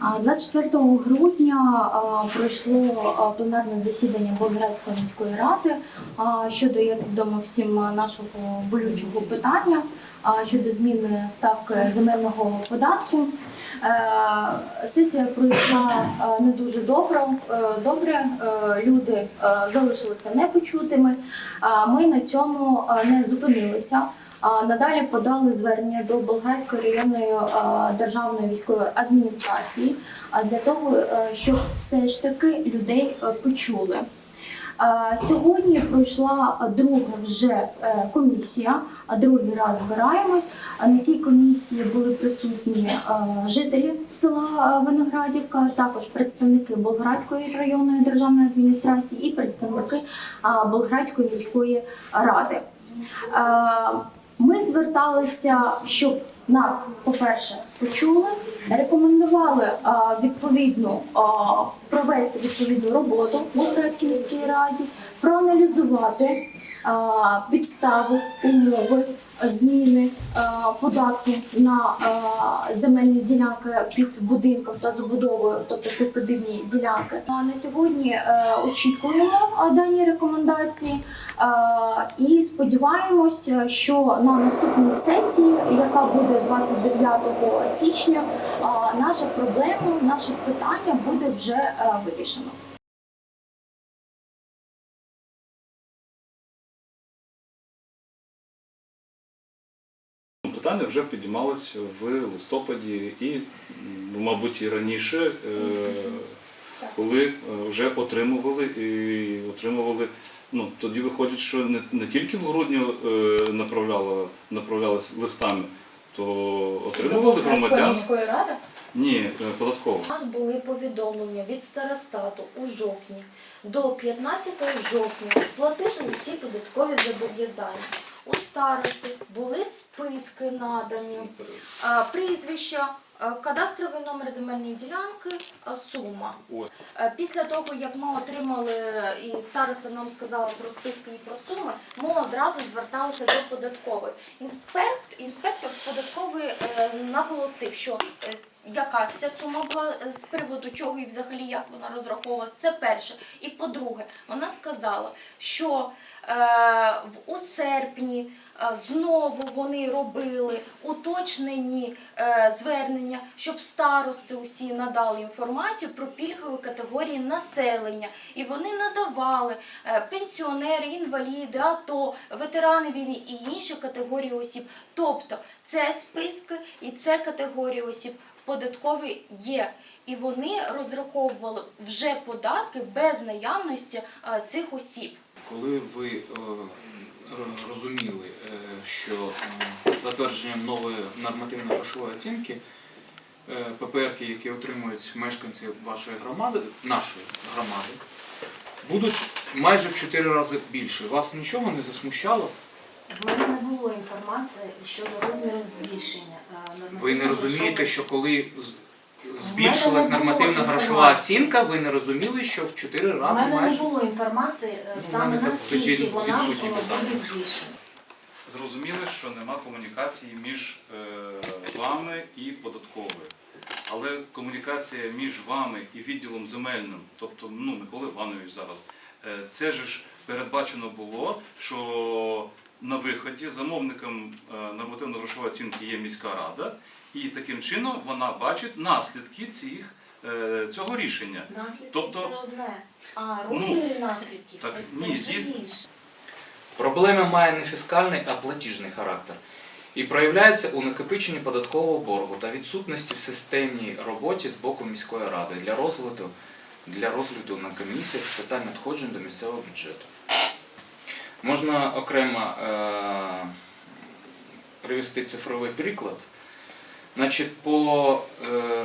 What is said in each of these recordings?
А 24 грудня пройшло пленарне засідання Болградської міської ради щодо, як відомо всім, нашого болючого питання щодо зміни ставки земельного податку. Е, Сесія пройшла е, не дуже добре. е, Добре, люди залишилися непочутими. Ми на цьому не зупинилися. Надалі подали звернення до Болгарської районної державної військової адміністрації для того, е, щоб все ж таки людей е, почули. Сьогодні пройшла друга вже е, комісія, другий раз збираємось. На цій комісії були присутні жителі села Виноградівка, також представники Болградської районної державної адміністрації і представники Болградської міської ради. Ми зверталися, щоб нас, по-перше, почули, рекомендували відповідно провести відповідну роботу в Українській міській раді, проаналізувати підстави, умови зміни податку на земельні ділянки під будинком та забудовою, тобто присадибні ділянки. На сьогодні е, очікуємо дані рекомендації і сподіваємося, що на наступній сесії, яка буде 29 січня, наша проблема, наше питання буде вже е, вирішено. Питання вже піднімалось в листопаді і, мабуть, і раніше, е, коли е, вже отримували і отримували. Ну тоді виходить, що не, не тільки в грудні е, направляло, направлялись листами, то отримували громадян. міської ради. Ні, податково. У нас були повідомлення від старостату у жовтні до 15 жовтня сплатити усі податкові зобов'язання. У старості були списки надані, прізвища, кадастровий номер земельної ділянки, сума. Е, Після того, як ми отримали і староста нам сказала про списки і про суми, ми одразу зверталися до податкової. Інспект, інспектор з податкової е, наголосив, що е, яка ця сума була е, з приводу чого і взагалі як вона розраховувалась. Це перше. І по-друге, вона сказала, що у серпні знову вони робили уточнені звернення, щоб старости усі надали інформацію про пільгові категорії населення. І вони надавали е, пенсіонери, інваліди, АТО, ветерани війни і інші категорії осіб. Тобто це списки і це категорії осіб в податковій є. І вони розраховували вже податки без наявності е, цих осіб. Коли ви е, розуміли, що затвердженням нової нормативно-грошової оцінки е, ППРки, які отримують мешканці вашої громади, нашої громади, будуть майже в 4 рази більше. Вас нічого не засмущало? В мене не було інформації щодо розміру збільшення. е, Ви не розумієте, що коли збільшилась нормативна грошова оцінка, ви не розуміли, що в 4 У рази мене не було інформації е, Ну, саме наскільки вона відсутні е, буде збільшена. Зрозуміли, що нема комунікації між е, вами і податковою. Але комунікація між вами і відділом земельним, тобто ну, Микола Іванович зараз, е, це ж передбачено було, що на виході замовником е, нормативно-грошової оцінки є міська рада, і таким чином вона бачить наслідки цих, е, цього рішення. Наслідки Тобто- це одне, а Ну, наслідків так, це ні, вже інше. Проблема має не фіскальний, а платіжний характер і проявляється у накопиченні податкового боргу та відсутності в системній роботі з боку міської ради для розгляду, для розгляду на комісіях з питань надходжень до місцевого бюджету. Можна окремо е, привести цифровий приклад. Значить, по е,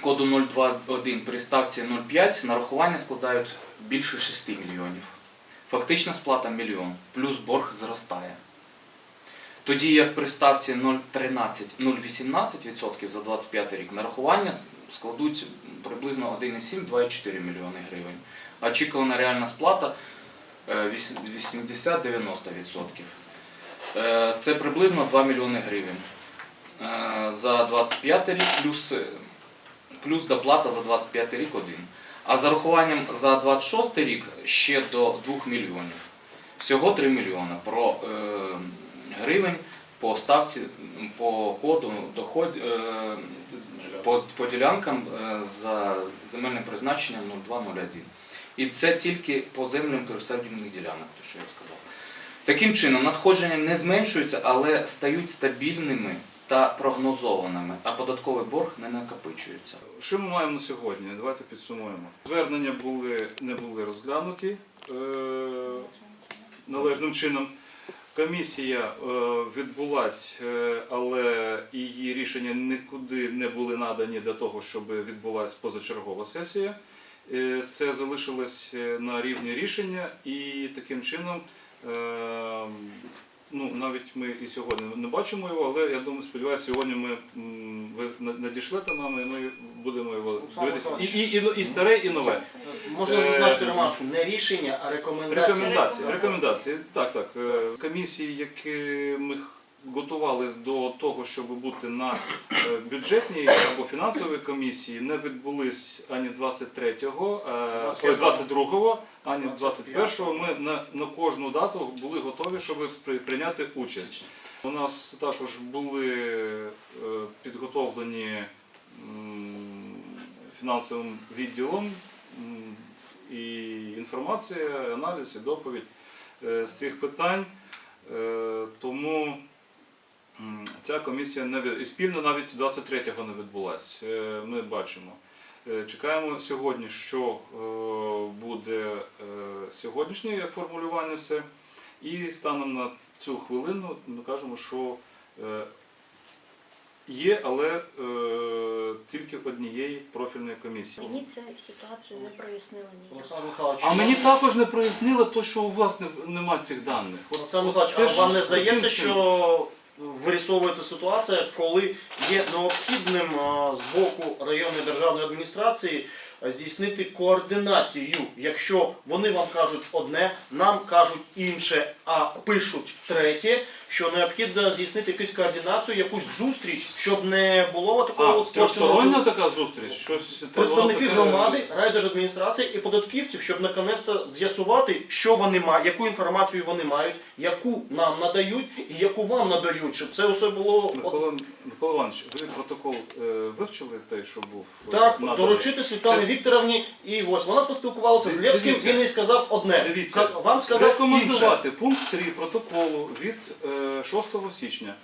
коду 021 при ставці 0,5 нарахування складають більше 6 мільйонів. Фактична сплата мільйон, плюс борг зростає. Тоді як при ставці 0,13-0,18% за 25 рік нарахування складуть приблизно 1,7-2,4 мільйони гривень. А Очікувана реальна сплата е, 80-90%. Е, Це приблизно 2 мільйони гривень. Е, За 25 рік плюс е, плюс доплата за 25 рік один. А з урахуванням за 26 рік ще до 2 мільйонів. Всього 3 мільйони про е, гривень по ставці, по коду доход, е, по, по ділянкам е, за земельним призначенням 0201. І це тільки по землям присадівних ділянок, те, що я сказав. Таким чином, надходження не зменшуються, але стають стабільними та прогнозованими, а податковий борг не накопичується. Що ми маємо на сьогодні? Давайте підсумуємо. Звернення були, не були розглянуті е, належним чином. Комісія е, відбулась, е, але її рішення нікуди не були надані для того, щоб відбулася позачергова сесія. Е, Це залишилось на рівні рішення, і таким чином, ну навіть ми і сьогодні не бачимо його, але я думаю, сподіваюся, сьогодні ми м, ви на- надішлете нам, і ми будемо його дивитися. І, і, і, і старе, і нове. Можна Е, зазначити ремарку, не рішення, а рекомендації. Рекомендації, рекомендації. Так, так. Е, Комісії, які ми готувались до того, щоб бути на е, бюджетній або фінансовій комісії, не відбулись ані 23-го, е, ой, 22-го, ані 21-го. Ми на, на кожну дату були готові, щоб при- прийняти участь. У нас також були е, підготовлені фінансовим відділом і інформація, аналіз і доповідь е, з цих питань. Е, Тому ця комісія не від- і спільно навіть 23-го не відбулась. Е, Ми бачимо. Е, Чекаємо сьогодні, що е, буде сьогоднішнє як формулювання все. І станом на цю хвилину ми кажемо, що є, але тільки однієї профільної комісії. Мені цю ситуацію не прояснили ніяк. А мені також не прояснило те, що у вас не, немає цих даних. Олександр Михайлович, а вам не здається, що вирісовується ситуація, коли є необхідним з боку районної державної адміністрації здійснити координацію. Якщо вони вам кажуть одне, нам кажуть інше, а пишуть третє, що необхідно здійснити якусь координацію, якусь зустріч, щоб не було такого от спорченого така зустріч? Щось представники таке- громади, райдержадміністрації і податківців, щоб наконець-то з'ясувати, що вони мають, яку інформацію вони мають, яку нам надають і яку вам надають, щоб це все було Микола, Микола Іванович, ви протокол е, вивчили той, що був е, так, доручити Світлані Вікторовні. І ось вона поспілкувалася з Дивіться. Левським, він їй сказав одне. Дивіться, Ка- вам сказав інше. рекомендувати пункт 3 протоколу від е, 6 січня.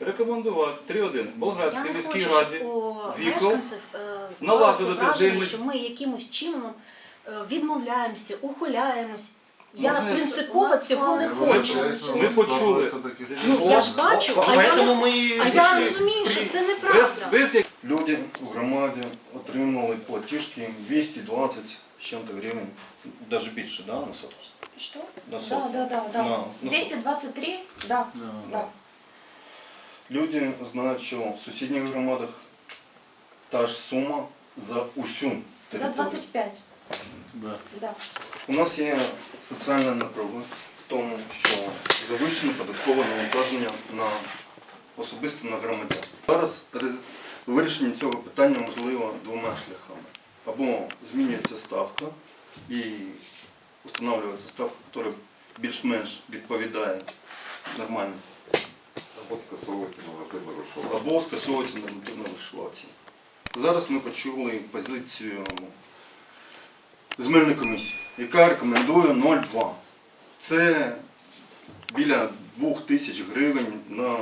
Рекомендувати 3.1 Я Болградській не міській хочу, раді щоб у Вікол мешканців е, налагодити склалося враження, взаємодію. що ми якимось чином е, відмовляємося, ухиляємось. Я Можна я- принципово цього не хочу. ми почули. Ну, я ж бачу, а я, Поэтому не- ми і а я вийшли розумію, що це без, неправда. без як- Люди в громаді отримали платіжки 220 з чим-то гривень, навіть більше, да, на сотку? Что? На Да, сотку. да, да, да. На, на сотку. 223, да, да. Люди знають, що в сусідніх громадах та ж сума за усю За територію. 25. Да. У нас є соціальна напруга в тому, що завищено податкове навантаження на особисто на громадян. Зараз рез- вирішення цього питання можливо двома шляхами. Або змінюється ставка і встановлюється ставка, яка більш-менш відповідає нормальній, Або скасовується нормативна грошова. або скасовується нормативна вишивація. Зараз ми почули позицію земельної комісії, яка рекомендує 0,2. Це біля 2 тисяч гривень на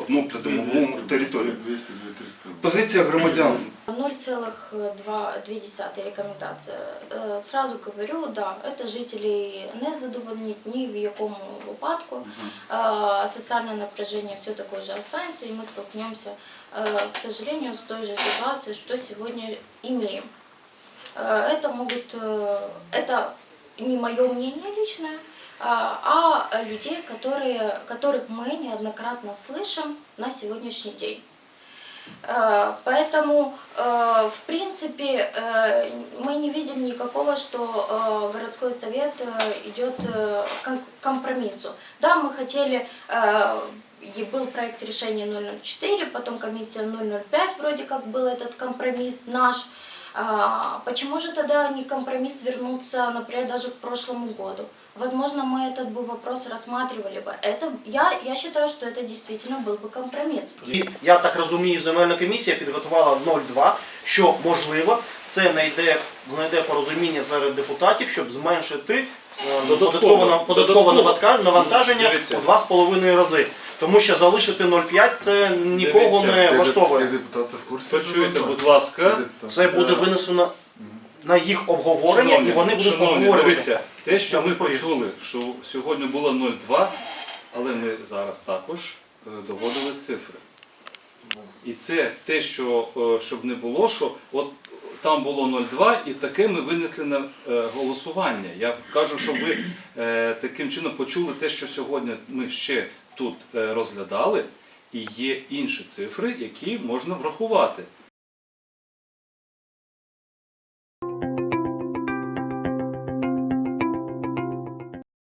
одну придомову територію. 200 300 Позиція громадян 0,2 рекомендація. Е, Сразу говорю, да, это жителі не задовольнить ні в якому випадку. Е, Соціальне напряжение все такое же останется, и мы столкнемся, э, к сожалению, с той же ситуацией, что сегодня имеем. Э, Это могут, э, это не мое мнение личное, а а людей, которые, которых мы неоднократно слышим на сегодняшний день. Э, Поэтому, э, в принципе, э, мы не видим никакого, что городской совет идет к ком- компромиссу. Да, мы хотели и был проект решения 004, потом комиссия 005, вроде как был этот компромисс наш. А, Почему же тогда не компромисс вернуться, например, даже к прошлому году? Возможно, мы этот бы вопрос рассматривали бы. Это, я, я считаю, что это действительно был бы компромисс. І я так розумію, земельна комісія підготувала 0,2, що можливо це знайде, знайде порозуміння серед депутатів, щоб зменшити е, Додатково. податкове нав- податкове Додатково. навантаж- навантаження Дивіться. у 2,5 рази. Тому що залишити 0,5 це нікого не Всі влаштовує. депутати в курсі. Почуйте, будь ласка. Це буде Е, винесено на їх обговорення, і вони будуть шановні, обговорювати. Дивіться, те, що ми почули, що сьогодні було 0,2, але ми зараз також е, доводили цифри. І це те, що е, щоб не було, що от там було 0,2 і таке ми винесли на е, голосування. Я кажу, щоб ви е, таким чином почули те, що сьогодні ми ще тут е, розглядали, і є інші цифри, які можна врахувати.